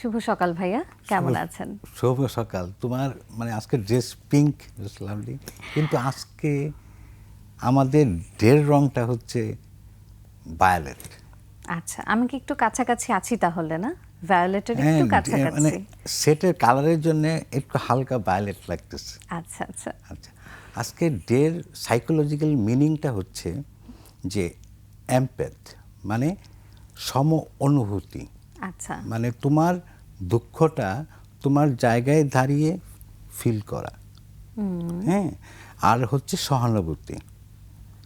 শুভ সকাল ভাইয়া কেমন আছেন? শুভ সকাল। তোমার মানে আজকে ড্রেস পিঙ্ক লাভলি কিন্তু আজকে আমাদের ডের রংটা হচ্ছে ভায়োলেট আচ্ছা আমি কি একটু কাছাকাছি আছি তাহলে না? ভায়োলেটের একটু মানে সেটের কালারের জন্য একটু হালকা ভায়োলেট লাগতেছে। আচ্ছা আচ্ছা। আচ্ছা আজকে ডের সাইকোলজিক্যাল মিনিংটা হচ্ছে যে এম্প্যাথ মানে সম অনুভূতি। আচ্ছা। মানে তোমার দুঃখটা তোমার জায়গায় দাঁড়িয়ে ফিল করা। হ্যাঁ? আর হচ্ছে সহানুভূতি।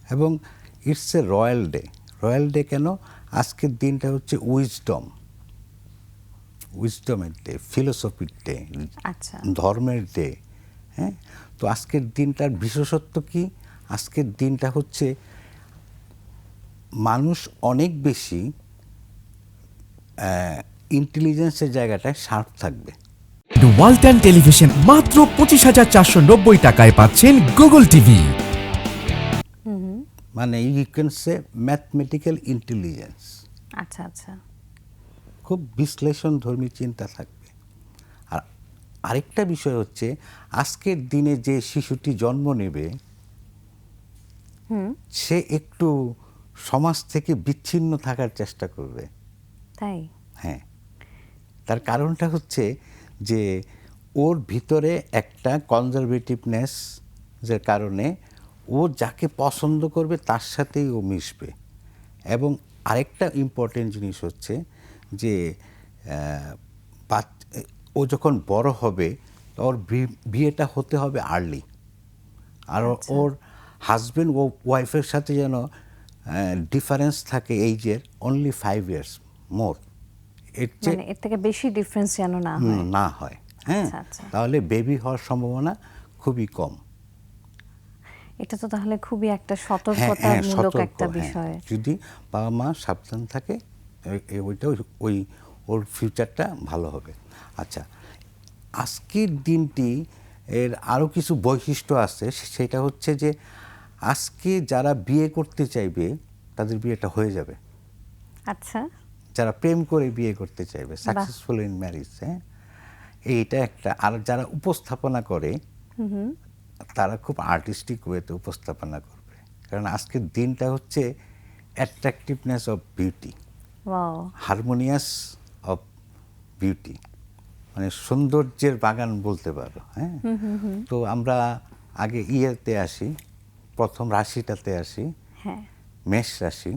এবং it's a royal day royal day কেন? আজকের দিনটা হচ্ছে উইজডম উইজডমের ডে ফিলোসফির ডে আচ্ছা। ধর্মের ডে হ্যাঁ? তো আজকের দিনটার বিশেষত্ব কি? আজকের দিনটা হচ্ছে মানুষ অনেক বেশি ইন্টেলিজেন্সের জায়গাটায় শার্প থাকবে। ওয়ালটন টেলিভিশন মাত্র পঁচিশ হাজার চারশো নব্বই টাকায় পাচ্ছেন গুগল টিভি মানে you can say mathematical intelligence আচ্ছা আচ্ছা। খুব বিশ্লেষণ ধর্মী চিন্তা থাকবে। আর আরেকটা বিষয় হচ্ছে আজকের দিনে যে শিশুটি জন্ম নেবে সে একটু সমাজ থেকে বিচ্ছিন্ন থাকার চেষ্টা করবে। তাই? হ্যাঁ। তার কারণটা হচ্ছে যে ওর ভিতরে একটা কনজারভেটিভনেস যে কারণে ও যাকে পছন্দ করবে তার সাথেই ও মিশবে। এবং আরেকটা ইম্পর্টেন্ট জিনিস হচ্ছে যে ও যখন বড় হবে ওর বিয়েটা হতে হবে আর্লি আর ওর হাজব্যান্ড ও ওয়াইফের সাথে যেন ডিফারেন্স থাকে এইজের অনলি ফাইভ ইয়ার্স মোর মানে এর থেকে বেশি ডিফারেন্স যেন না হয়। না হয়। হ্যাঁ আচ্ছা, আচ্ছা। তাহলে বেবি হওয়ার সম্ভাবনা খুবই কম। এটা তো তাহলে খুবই একটা হ্যাঁ সতর্কতামূলক সতর্ক, একটা হ্যাঁ। বিষয়। যদি বাবা মা সাবধান থাকে ওইটা ওই- ওই ওর ফিউচারটা ভালো হবে। আচ্ছা আজকের দিনটি এর আরও কিছু বৈশিষ্ট্য আছে সেটা হচ্ছে যে আজকে যারা বিয়ে করতে চাইবে তাদের বিয়েটা হয়ে যাবে। আচ্ছা। যারা প্রেম করে বিয়ে করতে চাইবে সাকসেসফুল ইন ম্যারিজ হ্যাঁ? এইটা একটা আর যারা উপস্থাপনা করে তারা খুব আর্টিস্টিক ওয়েতে উপস্থাপনা করবে। কারণ আজকের দিনটা হচ্ছে attractiveness of beauty harmonious of beauty মানে সৌন্দর্যের বাগান বলতে পারো হ্যাঁ? তো আমরা আগে ইয়েতে আসি প্রথম রাশিটাতে আসি। হ্যাঁ। মেষ রাশি।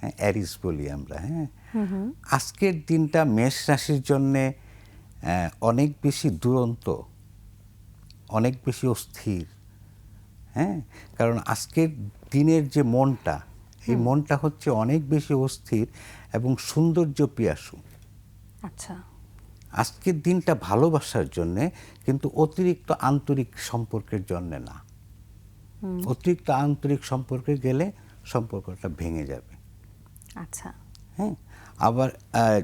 হ্যাঁ অ্যারিস বলি আমরা হ্যাঁ। আজকের দিনটা মেষ রাশির জন্যে অনেক বেশি দুরন্ত অনেক বেশি অস্থির হ্যাঁ। কারণ আজকের দিনের যে মনটা এই মনটা হচ্ছে অনেক বেশি অস্থির এবং সৌন্দর্য পিয়াসু। আচ্ছা। আজকের দিনটা ভালোবাসার জন্যে কিন্তু অতিরিক্ত আন্তরিক সম্পর্কের জন্যে না। অতিরিক্ত আন্তরিক সম্পর্কে গেলে সম্পর্কটা ভেঙে যাবে। আচ্ছা। হ্যাঁ আবার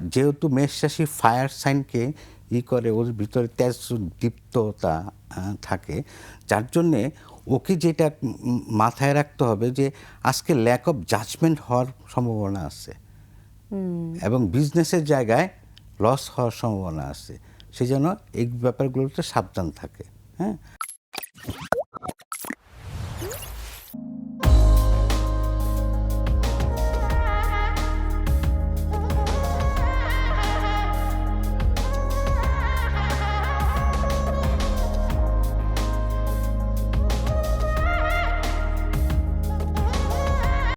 যেহেতু মেষ রাশি ফায়ার সাইনকে ই করে ওর ভিতরে তেজ দীপ্ততা থাকে যার জন্যে ওকে যেটা মাথায় রাখতে হবে যে আজকে ল্যাক অফ জাজমেন্ট হওয়ার সম্ভাবনা আছে। এবং বিজনেসের জায়গায় লস হওয়ার সম্ভাবনা আছে। সেই জন্য এই ব্যাপারগুলোতে সাবধান থাকে হ্যাঁ।